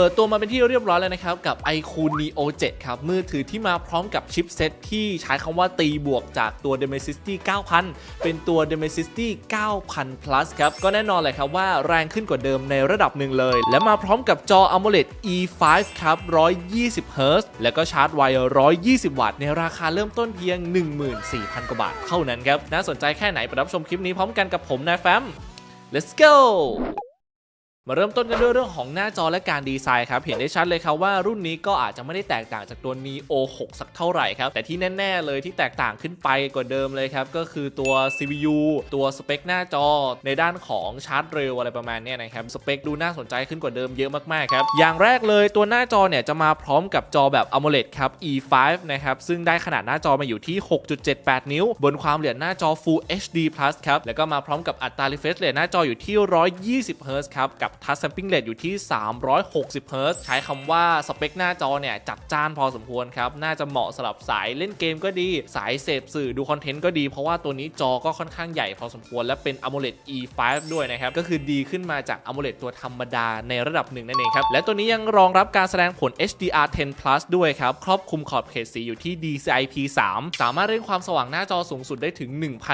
เปิดตัวมาเป็นที่เรียบร้อยแล้วนะครับ กับ iQOO Neo 7 ครับ มือถือที่มาพร้อมกับชิปเซ็ตที่ใช้คำว่าตีบวกจากตัว Dimensity 9000 เป็นตัว Dimensity 9000 plus ครับ ก็แน่นอนเลยครับว่าแรงขึ้นกว่าเดิมในระดับหนึ่งเลย และมาพร้อมกับจอ AMOLED E5 ครับ 120 Hz แล้วก็ชาร์จไว 120 วัตต์ ในราคาเริ่มต้นเพียง 14,000 กว่าบาทเท่านั้นครับ น่าสนใจแค่ไหนไปรับชมคลิปนี้พร้อมกันกับผมนายแฟม let's go มาเริ่มต้นกันด้วยเรื่องของหน้าจอและการดีไซน์ครับ เห็นได้ชัดเลยครับว่ารุ่นนี้ก็อาจจะไม่ได้แตกต่างจากตัว Neo 6 สักเท่าไหร่ครับ แต่ที่แน่ ๆ เลยที่แตกต่างขึ้นไปกว่าเดิมเลยครับ ก็คือตัว CPU ตัวสเปคหน้าจอในด้านของชาร์จเร็วอะไรประมาณนี้นะครับ สเปคดูน่าสนใจขึ้นกว่าเดิมเยอะมากๆครับ อย่างแรกเลยตัวหน้าจอเนี่ยจะมาพร้อมกับจอแบบ AMOLED ครับ E5 นะครับซึ่งได้ขนาดหน้าจอมาอยู่ที่ 6.78 นิ้ว บนความละเอียดหน้าจอ Full HD Plus ครับแล้วก็มาพร้อมกับอัตรา refresh rate หน้าจออยู่ที่ 120 Hz ครับกับ Touch Sampling Rate อยู่ที่ 360 Hz ใช้คำว่าสเปคหน้าจอเนี่ยจัดจ้านพอสมควรครับ น่าจะเหมาะสำหรับสายเล่นเกมก็ดี สายเสพสื่อดูคอนเทนต์ก็ดี เพราะว่าตัวนี้จอก็ค่อนข้างใหญ่พอสมควร และเป็น AMOLED E5 ด้วยนะครับ ก็คือดีขึ้นมาจาก AMOLED ตัวธรรมดาในระดับหนึ่งนั่นเองครับ และตัวนี้ยังรองรับการแสดงผล HDR10 Plus ด้วยครับ ครอบคลุมขอบเขตสีอยู่ที่ DCI-P3 สามารถเร่งความสว่างหน้าจอสูงสุดได้ถึง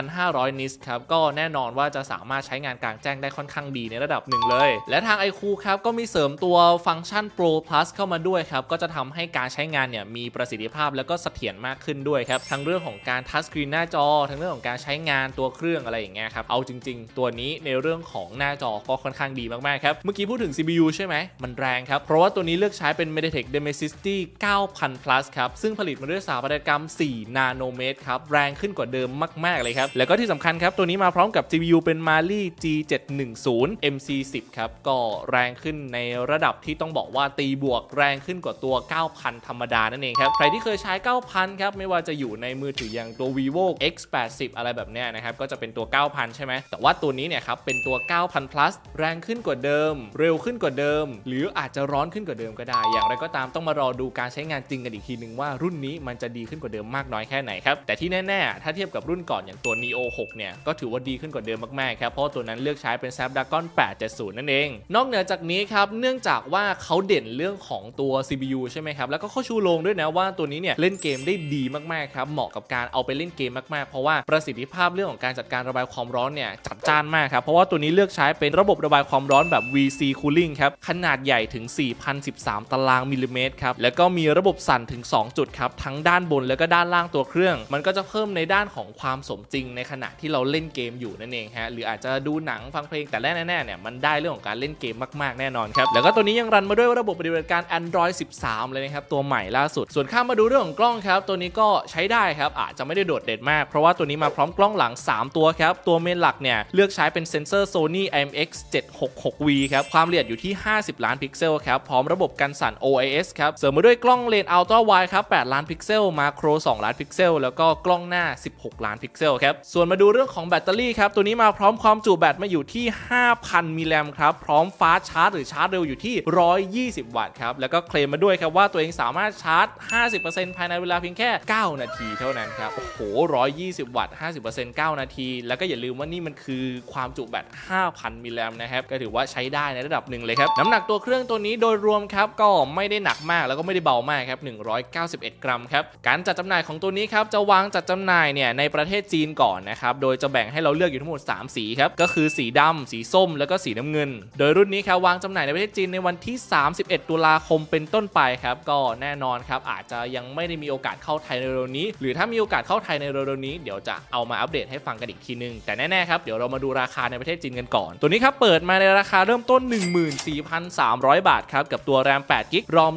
1,500 นิตครับ ก็แน่นอนว่าจะสามารถใช้งานกลางแจ้งได้ค่อนข้างดีในระดับหนึ่งเลยและทาง iQOO ครับก็มีเสริมตัวฟังก์ชัน Pro Plus เข้ามาด้วยครับ ก็จะทำให้การใช้งานเนี่ยมีประสิทธิภาพแล้วก็เสถียรมากขึ้นด้วยครับ ทั้งเรื่องของการทัชสกรีนหน้าจอ ทั้งเรื่องของการใช้งานตัวเครื่องอะไรอย่างเงี้ยครับ เอาจริง ๆ ตัวนี้ในเรื่องของหน้าจอก็ค่อนข้างดีมากๆครับ เมื่อกี้พูดถึง CPU ใช่ไหม มันแรงครับ เพราะว่าตัวนี้เลือกใช้เป็น MediaTek Dimensity 9000 plus ครับ ซึ่งผลิตมาด้วยสถาปัตยกรรม 4 นาโนเมตรครับ แรงขึ้นกว่าเดิมมาก ๆ เลยครับ แล้วก็ที่สำคัญครับ ตัวนี้มาพร้อมกับ GPU เป็น Mali G710 MC10 ครับก็แรงขึ้นในระดับที่ต้องบอกว่าตีบวกแรงขึ้นกว่าตัว 9,000 ธรรมดานั่นเองครับ ใครที่เคยใช้ 9,000 ครับ ไม่ว่าจะอยู่ในมือถืออย่างตัว vivo X80 อะไรแบบเนี้ยนะครับ ก็จะเป็นตัว 9,000 ใช่ไหม แต่ว่าตัวนี้เนี่ยครับ เป็นตัว 9,000 plus แรงขึ้นกว่าเดิม เร็วขึ้นกว่าเดิม หรืออาจจะร้อนขึ้นกว่าเดิมก็ได้ อย่างไรก็ตามต้องมารอดูการใช้งานจริงกันอีกทีนึงว่ารุ่นนี้มันจะดีขึ้นกว่าเดิมมากน้อยแค่ไหนครับ แต่ที่แน่ๆ ถ้าเทียบกับรุ่นก่อนอย่างตัว Neo 6 เนี่ย ก็ถือว่าดีขึ้นกว่าเดิมมากๆ ครับ เพราะตัวนั้นเลือกใช้เป็น Snapdragon 870 นั่นเองนอกเหนือจากนี้ครับเนื่องจากว่าเขาเด่นเรื่องของตัว CPU ใช่ไหมครับ แล้วก็เขาชูโรงด้วยนะว่าตัวนี้เนี่ยเล่นเกมได้ดีมากๆครับเหมาะกับการเอาไปเล่นเกมมากๆ เพราะว่าประสิทธิภาพเรื่องของการจัดการระบายความร้อนเนี่ยจัดจ้านมากครับเพราะว่าตัวนี้เลือกใช้เป็นระบบระบายความร้อนแบบ VC Cooling ครับขนาดใหญ่ถึง 4,013 ตารางมิลลิเมตรครับแล้วก็มีระบบสั่นถึง 2 จุดครับทั้งด้านบนแล้วก็ด้านล่างตัวเครื่อง มันก็จะเพิ่มในด้านของความสมจริงในขณะที่เราเล่นเกมอยู่นั่นเองฮะหรืออาจจะดูหนังฟังเพลงแต่แน่ๆเนี่ยมันได้เรื่องของการเล่นเกมมากๆแน่นอนครับ แล้วก็ตัวนี้ยังรันมาด้วยระบบปฏิบัติการ Android 13 เลยนะครับ ตัวใหม่ล่าสุด ส่วนข้ามมาดูเรื่องของกล้องครับ ตัวนี้ก็ใช้ได้ครับ อาจจะไม่ได้โดดเด่นมาก เพราะว่าตัวนี้มาพร้อมกล้องหลัง 3 ตัวครับ ตัวเมนหลักเนี่ย เลือกใช้เป็นเซนเซอร์ Sony IMX 766V ครับ ความละเอียดอยู่ที่ 50 ล้านพิกเซลครับ พร้อมระบบกันสั่น OIS ครับ เสริมมาด้วยกล้องเลนส์อัลตร้าไวครับ 8 ล้านพิกเซล มาโคร 2 ล้านพิกเซล แล้วก็กล้องหน้า 16 ล้านพิกเซลครับ ส่วนมาดูเรื่องของแบตเตอรี่ครับ ตัวนี้มาพร้อมความจุแบตมาอยู่ที่ 5,000 มิลลิแอมครับพร้อมฟาสชาร์จหรือชาร์จเร็วอยู่ที่ 120 วัตต์ครับ แล้วก็เคลมมาด้วยครับว่าตัวเองสามารถชาร์จ 50%ภายในเวลาเพียงแค่ 9 นาทีเท่านั้นครับ โอ้โห 120 วัตต์ 50% 9 นาที แล้วก็อย่าลืมว่านี่มันคือความจุแบต 5,000 มิลลิแอมนะครับ ก็ถือว่าใช้ได้ในระดับหนึ่งเลยครับ น้ำหนักตัวเครื่องตัวนี้โดยรวมครับ ก็ไม่ได้หนักมากแล้วก็ไม่ได้เบามากครับ 191 กรัมครับ การจัดจำหน่ายของตัวนี้ครับจะวางจัดจำหน่ายเนี่ยในประเทศจีนก่อนนะครับ โดยจะแบ่งให้เราเลือกอยู่ทั้งหมด 3 สีครับ ก็คือสีดำสีส้ม แล้วก็สีน้ำเงินโดยรุ่นนี้ครับวางจำหน่ายในประเทศจีนในวันที่ 31 ตุลาคมเป็นต้นไปครับก็แน่นอนครับอาจจะยังไม่ได้มีโอกาสเข้าไทยในเร็วนี้ หรือถ้ามีโอกาสเข้าไทยในเร็วนี้เดี๋ยวจะเอามาอัปเดตให้ฟังกันอีกทีนึง แต่แน่ๆครับเดี๋ยวเรามาดูราคาในประเทศจีนกันก่อน ตัวนี้ครับเปิดมาในราคาเริ่มต้น 14,300 บาทครับกับตัวแรม8กิกรอม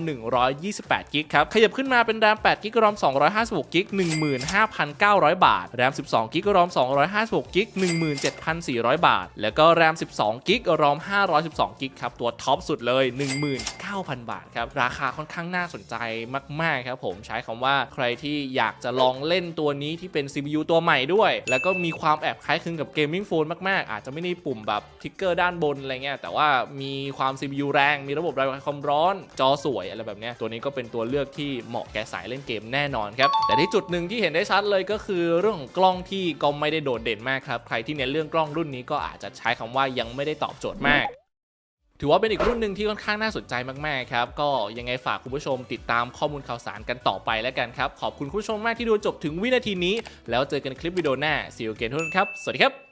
128กิกครับขยับขึ้นมาเป็นแรม8กิกรอม256กิก15,900 บาทแรม12กิกรอม256กิก17,400 บาท แล้วก็แรม12กิกรอม512กิกครับ ตัวท็อปสุดเลย 19,000 บาทครับ ราคาค่อนข้างน่าสนใจมาก ๆ ครับผมใช้คำว่าใครที่อยากจะลองเล่นตัวนี้ที่เป็น CPU ตัวใหม่ด้วย แล้วก็มีความแอบคล้ายคลึงกับเกมมิ่งโฟนมาก ๆ อาจจะไม่ได้ปุ่มแบบทิกเกอร์ด้านบนอะไรเงี้ยแต่ว่ามีความ CPU แรงมีระบบระบายความร้อน จอสวยอะไรแบบเนี้ยตัวนี้ก็เป็นตัวเลือกที่เหมาะแก่สายเล่นเกมแน่นอนครับแต่ที่จุดหนึ่งที่เห็นได้ชัดเลยก็คือเรื่องของกล้องที่ก็ไม่ได้โดดเด่นมากครับใครที่เน้นเรื่องกล้องรุ่นนี้ก็อาจจะใช้คำว่ายังไม่ได้ตอบโจทย์มาก ถือว่าเป็นอีกรุ่นหนึ่งที่ค่อนข้างน่าสนใจมากๆครับ ก็ยังไงฝากคุณผู้ชมติดตามข้อมูลข่าวสารกันต่อไปแล้วกันครับ ขอบคุณคุณผู้ชมมากที่ดูจบถึงวินาทีนี้ แล้วเจอกันคลิปวิดีโอหน้าซีอูเกนทุกคนครับ สวัสดีครับ